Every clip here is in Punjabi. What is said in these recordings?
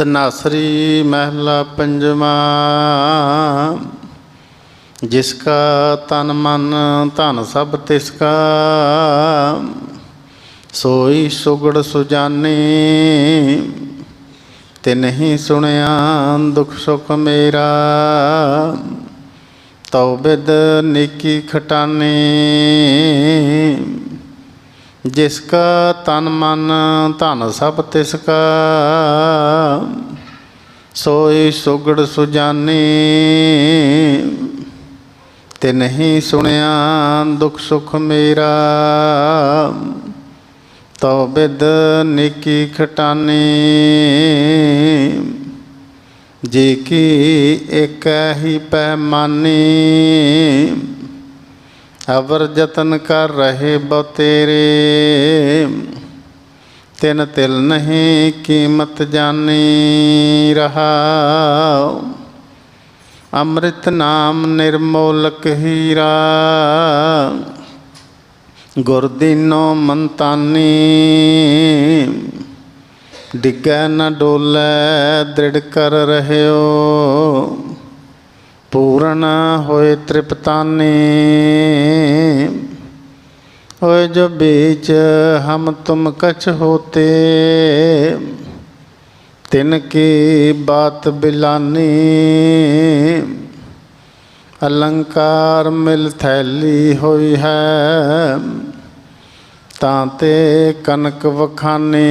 ਤਨਾਸਰੀ ਮਹਿਲਾ ਪੰਜਵਾ, ਜਿਸ ਕਾ ਤਨ ਮਨ ਧਨ ਸਭ ਤਿਸ ਕਾ, ਸੋਈ ਸੁਗੜ ਸੁਜਾਨੀ ਤੇ ਨਹੀਂ ਸੁਣਿਆ ਦੁਖ ਸੁਖ ਮੇਰਾ, ਤਉ ਬਿਦ ਨੇਕੀ ਖਟਾਨੇ। ਜਿਸ ਕਾ ਤਨ ਮਨ ਧਨ ਸਭ ਤਿਸ ਕਾ, ਸੋਈ ਸੁਗੜ ਸੁਜਾਨੀ। ਤੇ ਨਹੀਂ ਸੁਣਿਆ ਦੁਖ ਸੁਖ ਮੇਰਾ, ਤਉ ਬਿਦ ਨਿੱਕੀ ਖਟਾਨੀ। ਜੀ ਕੀ ਇੱਕ ਹੀ ਪੈਮਾਨੀ ਅਵਰ ਜਤਨ ਕਰ ਰਹੇ ਬੋ ਤੇਰੇ। ਤਿਨ ਤਿਲ ਨਹੀਂ ਕੀਮਤ ਜਾਣੀ ਰਹਾ ਅੰਮ੍ਰਿਤ ਨਾਮ ਨਿਰਮੋਲਕ ਹੀਰਾ। ਗੁਰ ਦੀਨੋ ਮੰਤਾਨੀ। ਡਿੱਗੈ ਨਾ ਡੋਲੇ ਦ੍ਰਿੜ ਕਰ ਰਹਿਓ। ਪੂਰਨ ਹੋਏ ਤ੍ਰਿਪਤਾਨੇ, ਹੋਏ ਜੋ ਬੀਚ ਹਮ ਤੁਮ ਕਛ ਹੋਤੇ, ਤਿਨ ਕੀ ਬਾਤ ਬਿਲਾਨੀ, ਅਲੰਕਾਰ ਮਿਲ ਥੈਲੀ ਹੋਈ ਹੈ, ਤਾਂ ਤੇ ਕਨਕ ਵਖਾਨੇ।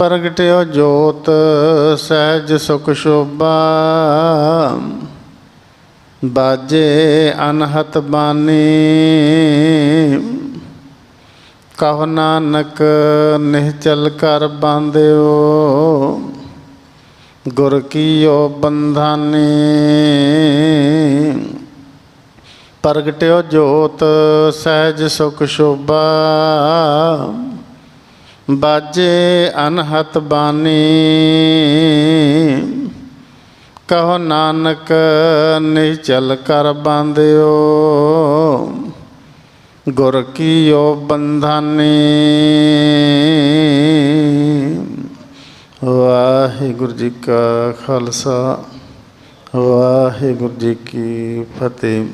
ਪ੍ਰਗਟਿਓ ਜੋਤ, ਸਹਿਜ ਸੁਖ ਸ਼ੋਭਾ। ਬਾਜੇ ਅਨਹਤ ਬਾਣੀ ਕਹੋ ਨਾਨਕ, ਨਿਹਚਲ ਕਰ ਬਾਂਧਿਓ। ਗੁਰ ਕੀਓ ਬੰਧਾਨੀ। ਪ੍ਰਗਟਿਓ ਜੋਤ, ਸਹਿਜ ਸੁਖ ਸ਼ੋਭਾ। ਬਾਜੇ ਅਨਹਤ ਬਾਣੀ। ਕਹੋ ਨਾਨਕ ਨਿਚਲ ਕਰ ਬਾਂਧਿਓ ਗੁਰ ਕੀਓ ਬੰਧਾਨੀ। ਵਾਹਿਗੁਰੂ ਜੀ ਕਾ ਖਾਲਸਾ, ਵਾਹਿਗੁਰੂ ਜੀ ਕੀ ਫਤਿਹ।